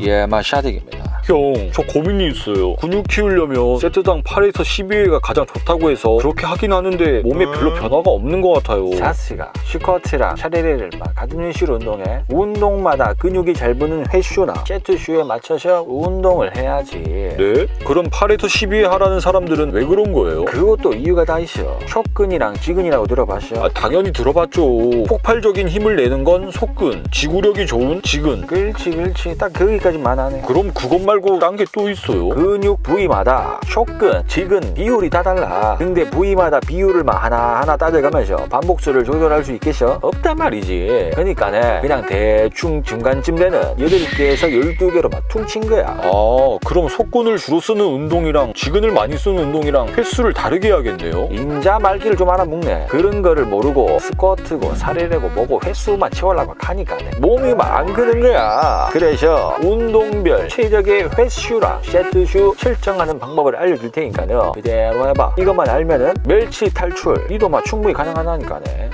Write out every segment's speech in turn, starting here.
예 마샤딕입니다 형, 저 고민이 있어요. 근육 키우려면 세트당 8에서 12회가 가장 좋다고 해서 그렇게 하긴 하는데 몸에 별로 변화가 없는 것 같아요. 자스가 슈커트랑 샤레레를 막 같은 횟수로 운동해 운동마다 근육이 잘 붙는 횟수나 세트수에 맞춰서 운동을 해야지 네? 그럼 8에서 12회 하라는 사람들은 왜 그런 거예요? 그것도 이유가 다 있어 속근이랑 지근이라고 들어봤어? 아, 당연히 들어봤죠. 폭발적인 힘을 내는 건 속근, 지구력이 좋은 지근. 그렇지 그렇지 딱 거기까지만 하네 그럼 그것 말고 딴 게 또 있어요? 근육 부위마다 속근, 지근 비율이 다 달라 근데 부위마다 비율을 막 하나하나 따져가면서 반복수를 조절할 수 있겠어? 없단 말이지 그러니까는 그냥 대충 중간쯤 되는 8개에서 12개로 막 퉁친 거야 아, 그럼 속근을 주로 쓰는 운동이랑 지근을 많이 쓰는 운동이랑 횟수를 다르게 해야겠네요. 인자 말기를 좀 알아먹네 그런 거를 모르고 스쿼트고 살이래고 뭐고 횟수만 채우려고 하니까 몸이 막 안 크는 거야 그래서 운동별 최적의 횟수랑 세트수 설정하는 방법을 알려줄 테니까요. 그대로 해봐. 이것만 알면은 멸치 탈출 니도 막 충분히 가능하다니까네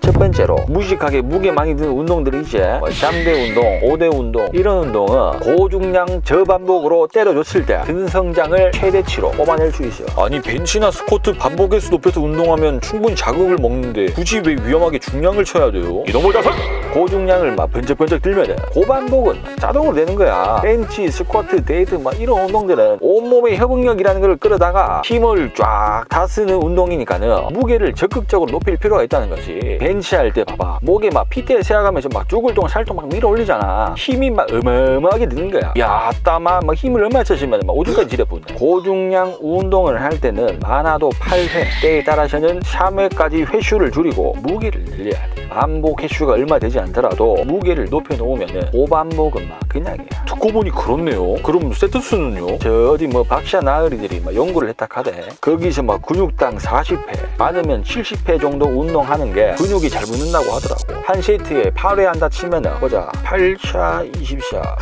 첫 번째로 무식하게 무게 많이 드는 운동들이 이제 뭐 3대 운동, 5대 운동 이런 운동은 고중량 저반복으로 때려줬을 때 근성장을 최대치로 뽑아낼 수 있어요 아니 벤치나 스쿼트 반복 횟수 높여서 운동하면 충분히 자극을 먹는데 굳이 왜 위험하게 중량을 쳐야 돼요? 이놈의 자석! 고중량을 막 번쩍번쩍 들면은 고반복은 자동으로 되는 거야 벤치, 스쿼트, 데이트 막 이런 운동들은 온몸의 협응력이라는 걸 끌어다가 힘을 쫙다 쓰는 운동이니까는 무게를 적극적으로 높일 필요가 있다는 거지 벤 치할 때 봐봐. 목에 막 핏대 세워가면서 막 죽을 동안 살통 막 밀어 올리잖아. 힘이 막 어마어마하게 드는 거야. 야 따마 막 힘을 얼마 쳐시면 막 오줌까지 지려 붓네 고중량 운동을 할 때는 많아도 8회 때에 따라서는 3회까지 횟수를 줄이고 무게를 늘려야 돼. 반복 횟수가 얼마 되지 않더라도 무게를 높여 놓으면은 고반복은 막 그냥이야. 듣고 보니 그렇네요. 그럼 세트 수는요? 저 어디 뭐 박샤 나으리들이 막 연구를 했다 카대. 거기서 막 근육당 40회 많으면 70회 정도 운동하는 게 근육 이 잘 붙는다고 하더라고. 한 세트에 8회 한다 치면 은 보자. 8차 20차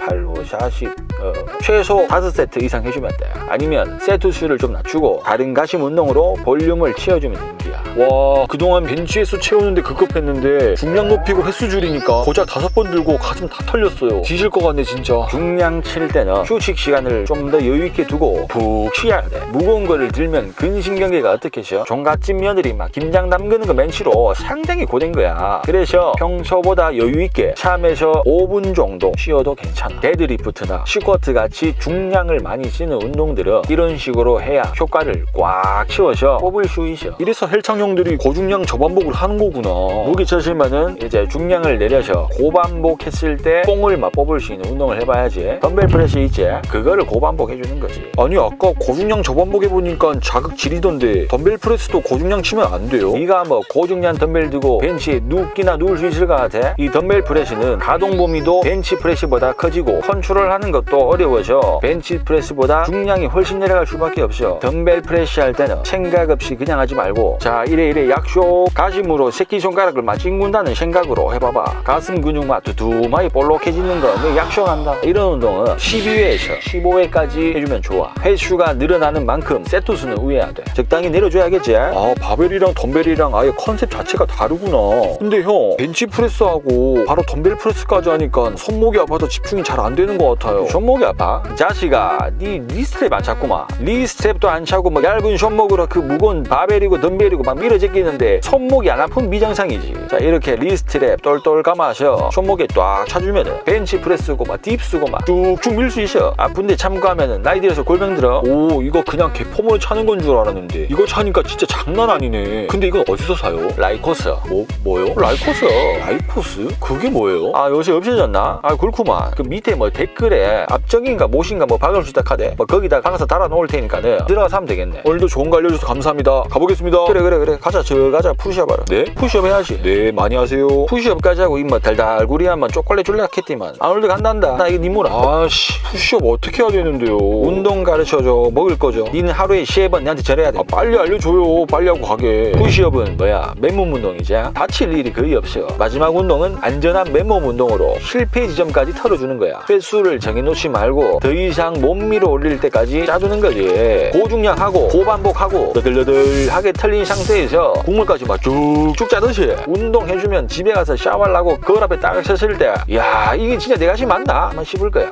8호 40 어, 최소 5세트 이상 해주면 돼. 아니면 세트 수를 좀 낮추고 다른 가심 운동으로 볼륨을 채워주면 거야 와 그동안 벤치 횟수 채우는데 급급했는데 중량 높이고 횟수 줄이니까 고작 다섯 번 들고 가슴 다 털렸어요. 뒤질 것 같네 진짜. 중량 칠 때는 휴식 시간을 좀 더 여유 있게 두고 푹 쉬어야 돼. 무거운 거를 들면 근신경계가 어떻게 쉬어? 종갓집 며느리 막 김장 담그는 거 맨치로 상당히 고된 거야. 그래서 평소보다 여유 있게 3에서 5분 정도 쉬어도 괜찮아. 데드리프트나 스쿼트 같이 중량을 많이 쓰는 운동들은 이런 식으로 해야 효과를 꽉 채워서 뽑을 수 있어. 이래서 헬창 형들이 고중량 저반복을 하는 거구나. 무기 쳐시면은 이제 중량을 내려서 고반복 했을 때 뽕을 막 뽑을 수 있는 운동을 해봐야지 덤벨 프레스 있지 그거를 고반복 해주는 거지 아니 아까 고중량 저반복 해보니까 자극 지리던데 덤벨 프레스도 고중량 치면 안 돼요? 네가 뭐 고중량 덤벨 두고 벤치에 눕기나 누울 수 있을 것 같아? 이 덤벨 프레스는 가동 범위도 벤치 프레스보다 커지고 컨트롤 하는 것도 어려워져 벤치 프레스보다 중량이 훨씬 내려갈 수밖에 없어 덤벨 프레스 할 때는 생각 없이 그냥 하지 말고 자 이래 이래 약쇼. 가심으로 새끼손가락을 막 찡군다는 생각으로 해봐봐. 가슴 근육 막 두툼하게 볼록해지는 거너 약쇼한다. 이런 운동은 12회에서 15회까지 해주면 좋아. 횟수가 늘어나는 만큼 세트 수는 우회해야 돼. 적당히 내려줘야겠지? 아 바벨이랑 덤벨이랑 아예 컨셉 자체가 다르구나. 근데 형 벤치 프레스하고 바로 덤벨 프레스까지 하니까 손목이 아파서 집중이 잘 안 되는 것 같아요. 손목이 아파? 자식아 니 리스트랩 안 찾구만. 리스트랩도 안 차고 뭐 얇은 손목으로 그 무거운 바벨이고 덤벨이고 막 밀어 제끼는데 손목이 안 아픈 미정상이지 자 이렇게 리스트랩 똘똘 감아서 손목에 딱 차주면은 벤치 프레스고 막 딥스고 막 쭉쭉 밀 수 있어 아픈데 참고하면은 나이 들어서 골병 들어 오 이거 그냥 개폼으로 차는 건 줄 알았는데 이거 차니까 진짜 장난 아니네. 근데 이건 어디서 사요? 라이코스 뭐 뭐요? 라이코스 라이코스? 그게 뭐예요? 아 요새 없어졌나? 아 그렇구만 그 밑에 뭐 댓글에 앞정인가 못인가 뭐 박을 수 있다 카대 뭐 거기다 가서 달아 놓을 테니까는 들어가서 하면 되겠네 오늘도 좋은 거 알려줘서 감사합니다. 가보겠습니다. 그래 그래 그래 가자 저 가자 푸시업 하러. 네? 푸시업 해야지. 네 많이 하세요. 푸시업까지 하고 이뭐 달달구리하면 초콜릿 줄라 했지만. 아 오늘도 간단다. 나 이거 니모라. 아씨 푸시업 어떻게 해야 되는데요? 운동 가르쳐줘 먹을 거죠. 니는 하루에 세번 내한테 절해야 돼. 아 빨리 알려줘요. 빨리 하고 가게. 푸시업은 뭐야? 맨몸 운동이지 다칠 일이 거의 없어. 마지막 운동은 안전한 맨몸 운동으로 실패 지점까지 털어주는 거야. 횟수를 정해놓지 말고 더 이상 몸 밀어 올릴 때까지 짜주는 거지. 고중량하고 고반복하고 너덜너덜하게 털린 상태에서 상태에서 국물까지 막 쭉쭉 짜듯이 운동해주면 집에 가서 샤워하려고 거울 앞에 딱 섰을 때, 야 이게 진짜 내 가시 맞나? 한번 씹을 거야.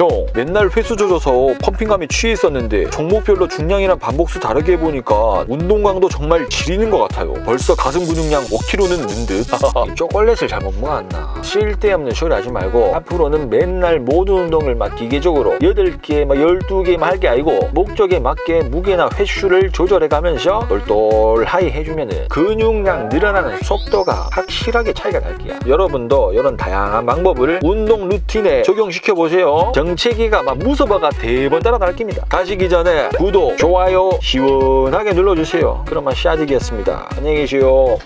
형 맨날 횟수 젖어서 펌핑감에 취해 있었는데 종목별로 중량이랑 반복수 다르게 해보니까 운동 강도 정말 지리는 것 같아요. 벌써 가슴 근육량 5kg는 는 듯. 이 초콜릿을 잘못 먹었나. 쓸데없는 소리 하지 말고 앞으로는 맨날 모든 운동을 막 기계적으로 8개 막 12개 할게 아니고 목적에 맞게 무게나 횟수를 조절해 가면서 똘똘하게 해주면은 근육량 늘어나는 속도가 확실하게 차이가 날 거야. 여러분도 이런 다양한 방법을 운동 루틴에 적용시켜 보세요. 정 체기가 막 무서워가 대번 따라 날 겁니다. 가시기 전에 구독 좋아요 시원하게 눌러주세요. 그럼 막 시아직이었습니다. 안녕히 계세요